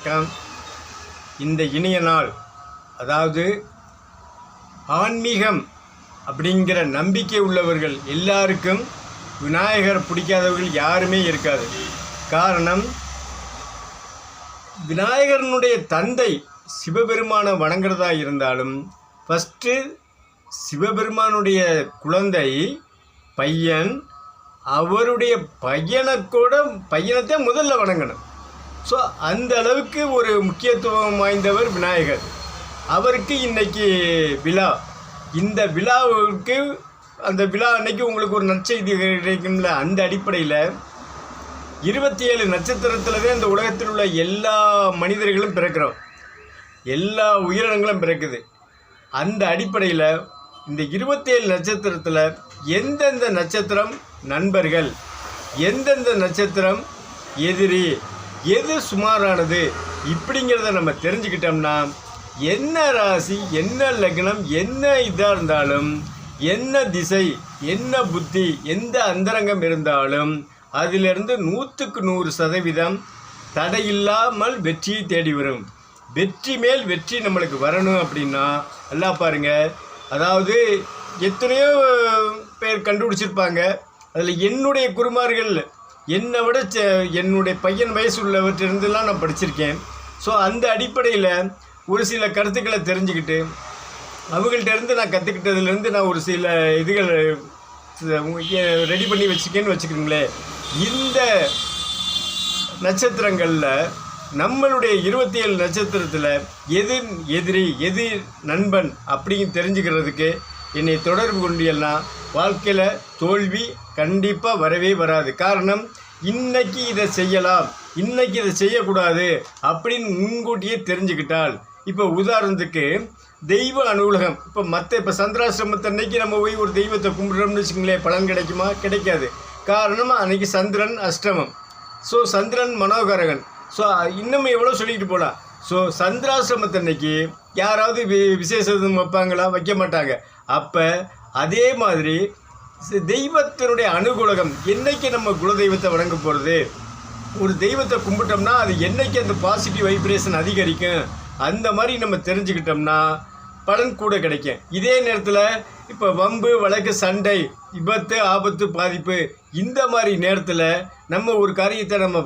வணக்கம். இந்த இனிய நாள் அதாவது ஆன்மீகம் அப்படிங்கிற நம்பிக்கை உள்ளவர்கள் எல்லாருக்கும் விநாயகர் பிடிக்காதவர்கள் யாருமே இருக்காது. காரணம் விநாயகரனுடைய தந்தை சிவபெருமானை வணங்குறதா இருந்தாலும் ஃபஸ்ட்டு சிவபெருமானுடைய குழந்தை பையன் அவருடைய பையனை கூட பையனைத்தான் முதல்ல வணங்கணும். ஸோ அந்த அளவுக்கு ஒரு முக்கியத்துவம் வாய்ந்தவர் விநாயகர். அவருக்கு இன்னைக்கு விழா. இந்த விழாவுக்கு அந்த விழா அன்னைக்கு உங்களுக்கு ஒரு நற்செய்தி கிடைக்கும்ல அந்த அடிப்படையில். இருபத்தி ஏழு நட்சத்திரத்தில் தான் இந்த உலகத்தில் உள்ள எல்லா மனிதர்களும் பிறக்கிறோம். எல்லா உயிரினங்களும் பிறக்குது. அந்த அடிப்படையில் இந்த இருபத்தேழு நட்சத்திரத்தில் எந்தெந்த நட்சத்திரம் நண்பர்கள்? எந்தெந்த நட்சத்திரம் எதிரி? எது சுமாரானது இப்படிங்கிறத நம்ம தெரிஞ்சுக்கிட்டோம்னா என்ன ராசி என்ன லக்னம் என்ன இதாக இருந்தாலும் என்ன திசை என்ன புத்தி எந்த அந்தரங்கம் இருந்தாலும் அதிலிருந்து நூற்றுக்கு நூறு சதவீதம் தடையில்லாமல் வெற்றியை தேடி வரும். வெற்றி மேல் வெற்றி நம்மளுக்கு வரணும் அப்படின்னா நல்லா பாருங்கள் அதாவது எத்தனையோ பேர் கண்டுபிடிச்சிருப்பாங்க. அதில் என்னுடைய குருமார்கள் என்னை விட என்னுடைய பையன் வயசு உள்ளவற்றிலிருந்துலாம் நான் படிச்சிருக்கேன். ஸோ அந்த அடிப்படையில் ஒரு சில கருத்துக்களை தெரிஞ்சுக்கிட்டு அவங்கள்ட்டேருந்து நான் கற்றுக்கிட்டதுலேருந்து நான் ஒரு சில இதுகள் ரெடி பண்ணி வச்சுக்கேன்னு வச்சுக்கிறீங்களேன் இந்த நட்சத்திரங்களில் நம்மளுடைய இருபத்தி ஏழு நட்சத்திரத்தில் எது எதிரி எது நண்பன் அப்படின்னு தெரிஞ்சுக்கிறதுக்கு என்னை தொடர்பு கொண்டீங்கன்னா வாழ்க்கையில் தோல்வி கண்டிப்பாக வரவே வராது. காரணம் இன்னைக்கு இதை செய்யலாம். இன்னைக்கு இதை செய்யக்கூடாது அப்படின்னு முன்கூட்டியே தெரிஞ்சுக்கிட்டால். இப்போ உதாரணத்துக்கு தெய்வ அனுகூலகம். இப்போ மற்ற இப்போ சந்திராசிரமத்தன்னைக்கு நம்ம போய் ஒரு தெய்வத்தை கும்பிட்றோம்னு வச்சுக்கோங்களேன் பலன் கிடைக்குமா? கிடைக்காது. காரணம் அன்னைக்கு சந்திரன் அஷ்டமம். ஸோ சந்திரன் மனோகரகன். ஸோ இன்னும் எவ்வளோ சொல்லிட்டு போகலாம் ஸோ சந்திராசிரமத்தன்னைக்கு யாராவது வி- விசேஷம் வைப்பாங்களா? வைக்க மாட்டாங்க. அப்போ அதே மாதிரி தெய்வத்தினுடைய அனுகூலகம் என்றைக்கு நம்ம குலதெய்வத்தை வணங்க போகிறது ஒரு தெய்வத்தை கும்பிட்டோம்னா அது என்னைக்கு அந்த பாசிட்டிவ் வைப்ரேஷன் அதிகரிக்கும் அந்த மாதிரி நம்ம தெரிஞ்சுக்கிட்டோம்னா பலன் கூட கிடைக்கும். இதே நேரத்தில் இப்போ வம்பு வழக்கு சண்டை விபத்து ஆபத்து பாதிப்பு இந்த மாதிரி நேரத்தில் நம்ம ஒரு காரியத்தை நம்ம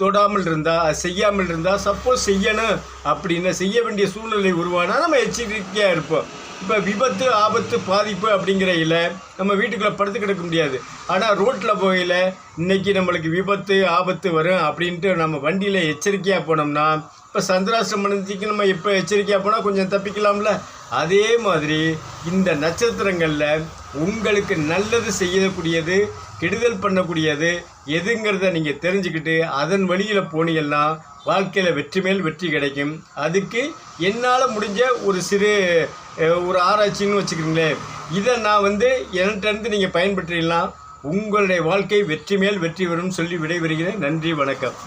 தொடாமல் இருந்தால் அது செய்யாமல் இருந்தால் சப்போஸ் செய்யணும் அப்படின்னு செய்ய வேண்டிய சூழ்நிலை உருவானா நம்ம எச்சரிக்கையாக இருப்போம். இப்போ விபத்து ஆபத்து பாதிப்பு அப்படிங்கிற இல்ல நம்ம வீட்டுக்குள்ளே படுத்து கிடக்க முடியாது. ஆனால் ரோட்டில் போகையில் இன்றைக்கி நம்மளுக்கு விபத்து ஆபத்து வரும் அப்படின்ட்டு நம்ம வண்டியில் எச்சரிக்கையாக போனோம்னா இப்போ சந்திராசிரமணத்துக்கு நம்ம எப்போ எச்சரிக்கையாக போனால் கொஞ்சம் தப்பிக்கலாம்ல? அதே மாதிரி இந்த நட்சத்திரங்களில் உங்களுக்கு நல்லது செய்யக்கூடியது கெடுதல் பண்ணக்கூடியது எதுங்கிறத நீங்கள் தெரிஞ்சுக்கிட்டு அதன் வழியில் போனீங்கன்னா வாழ்க்கையில் வெற்றி மேல் வெற்றி கிடைக்கும். அதுக்கு என்னால் முடிஞ்ச ஒரு சிறு ஒரு ஆராய்ச்சின்னு வச்சுக்கிறீங்களேன் இதை நான் வந்து என்கிட்ட நீங்கள் பயன்படுத்திடலாம் உங்களுடைய வாழ்க்கை வெற்றி மேல் வெற்றி வரும் சொல்லி விடைபெறுகிறேன். நன்றி வணக்கம்.